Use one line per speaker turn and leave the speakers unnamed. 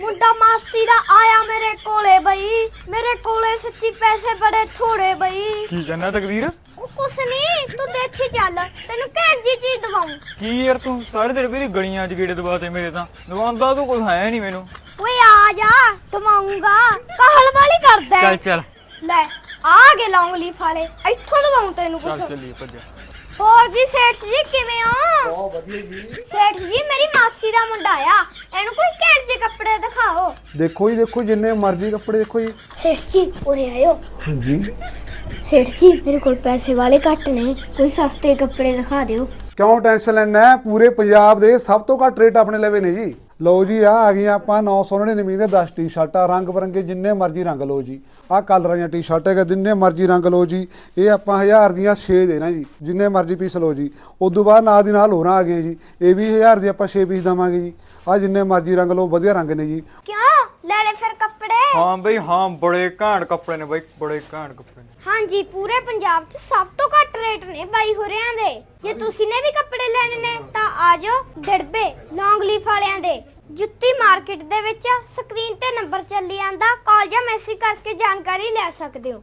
ਮੁੰਡਾ ਮਾਸੀ ਦਾ ਆਇਆ ਮੇਰੇ ਕੋਲੇ ਬਈ। ਮੇਰੇ ਕੋਲੇ ਸੱਚੀ ਪੈਸੇ ਬੜੇ ਥੋੜੇ ਬਈ।
ਕੀ ਕਹਿੰਦਾ ਤਕਵੀਰ
ਉਹ ਕੁਛ ਨਹੀਂ ਤੂੰ ਦੇਖੀ ਚੱਲ। ਤੈਨੂੰ ਘੈਂਟ ਜੀ ਚੀਜ਼ ਦਵਾਉਂ।
ਕੀ ਯਾਰ ਤੂੰ? ਸਾਰੇ ਤੇਰੇ ਵੀ ਗਲੀਆਂ 'ਚ ਗੇੜੇ ਦਵਾਤੇ ਮੇਰੇ ਤਾਂ। ਦਵਾਉਂਦਾ ਤੂੰ ਕੁਝ ਹੈ ਨਹੀਂ ਮੈਨੂੰ।
ਓਏ ਆ ਜਾ ਦਵਾਉਂਗਾ। ਕਾਹਲ ਵਾਲੀ ਕਰਦਾ
ਚੱਲ। ਚੱਲ।
ਲੈ ਆ ਗਏ ਲੌਂਗ ਲੀਫ ਵਾਲੇ ਇੱਥੋਂ ਦਵਾਉਂ ਤੈਨੂੰ
ਚੱਲ
ਕੁਛ
ਚੱਲੀਏ ਭੱਜ।
ਹੋਰ ਜੀ ਸੇਠ ਜੀ ਕਿਵੇਂ ਹੋ?
ਬਹੁਤ ਵਧੀਆ ਜੀ।
ਸੇਠ ਜੀ ਮੇਰੀ ਮਾਸੀ ਦਾ ਮੁੰਡਾ ਆ। ਇਹਨੂੰ ਕੋਈ ਘੈਂਟ ਜਿਹੇ ਕੱਪੜੇ ਦਿਖਾਓ।
ਦੇਖੋ ਜੀ ਦੇਖੋ ਜਿੰਨੇ ਮਰਜ਼ੀ ਕੱਪੜੇ ਦੇਖੋ ਜੀ।
ਸੇਠ ਜੀ ਉਰੇ ਆਇਓ।
ਹਾਂਜੀ।
ਸੇਠ ਜੀ ਮੇਰੇ ਕੋਲ ਪੈਸੇ ਵਾਲੇ ਘੱਟ ਨੇ। ਕੋਈ ਸਸਤੇ ਕੱਪੜੇ ਦਿਖਾ ਦਿਓ।
ਕਿਉਂ ਟੈਨਸ਼ਨ ਲੈਣਾ ਹੈ? ਪੂਰੇ ਪੰਜਾਬ ਦੇ ਸਭ ਤੋਂ ਘੱਟ ਰੇਟ ਆਪਣੇ ਲਵੇ ਨੇ ਜੀ। ਲਓ ਜੀ ਆ ਆ ਗਈਆਂ ਆਪਾਂ 999 ਦੇ 10 ਟੀ-ਸ਼ਰਟਾਂ ਰੰਗ ਬਰੰਗੇ ਜਿੰਨੇ ਮਰਜ਼ੀ ਰੰਗ ਲਓ ਜੀ। ਆ ਕਲਰਾਂ ਦੀਆਂ ਟੀ-ਸ਼ਰਟਾਂ ਹੈਗਾ ਜਿੰਨੇ ਮਰਜ਼ੀ ਰੰਗ ਲਓ ਜੀ। ਇਹ ਆਪਾਂ 1000 ਦੀਆਂ 6 ਦੇਣਾ ਜੀ ਜਿੰਨੇ ਮਰਜ਼ੀ ਪੀਸ ਲਓ ਜੀ। ਉਦੋਂ ਬਾਅਦ ਨਾਲ ਦੀ ਨਾਲ ਹੋਰਾਂ ਆ ਗਏ ਜੀ। ਇਹ ਵੀ 1000 ਦੀ ਆਪਾਂ 6 ਪੀਸ ਦਵਾਂਗੇ ਜੀ। ਆ ਜਿੰਨੇ ਮਰਜ਼ੀ ਰੰਗ ਲਓ ਵਧੀਆ ਰੰਗ ਨੇ ਜੀ।
ਕਿਉਂ ਲੈ ਲੈ ਫਿਰ ਕੱਪੜੇ।
ਹਾਂ ਬਈ ਹਾਂ ਬੜੇ ਘੈਂਟ ਕੱਪੜੇ ਨੇ ਬਈ ਬੜੇ ਘੈਂਟ ਕੱਪੜੇ ਨੇ।
ਹਾਂਜੀ ਪੂਰੇ ਪੰਜਾਬ 'ਚ ਸਭ ਤੋਂ ਘੱਟ ਰੇਟ ਨੇ ਬਾਈ ਹੋਰਿਆਂ ਦੇ। ਜੇ ਤੁਸੀਂ ਨੇ ਵੀ ਕੱਪੜੇ ਲੈਣੇ ਡੜਬੇ ਲੌਂਗ ਲੀਫ ਵਾਲਿਆਂ ਦੇ। ਜੁੱਤੀ ਮਾਰਕੀਟ ਦੇ ਵਿੱਚ ਸਕਰੀਨ ਤੇ ਨੰਬਰ ਚੱਲੀ ਜਾਂਦਾ। ਕਾਲ ਜਾਂ ਮੈਸੇਜ ਕਰਕੇ ਜਾਣਕਾਰੀ ਲੈ ਸਕਦੇ ਹੋ।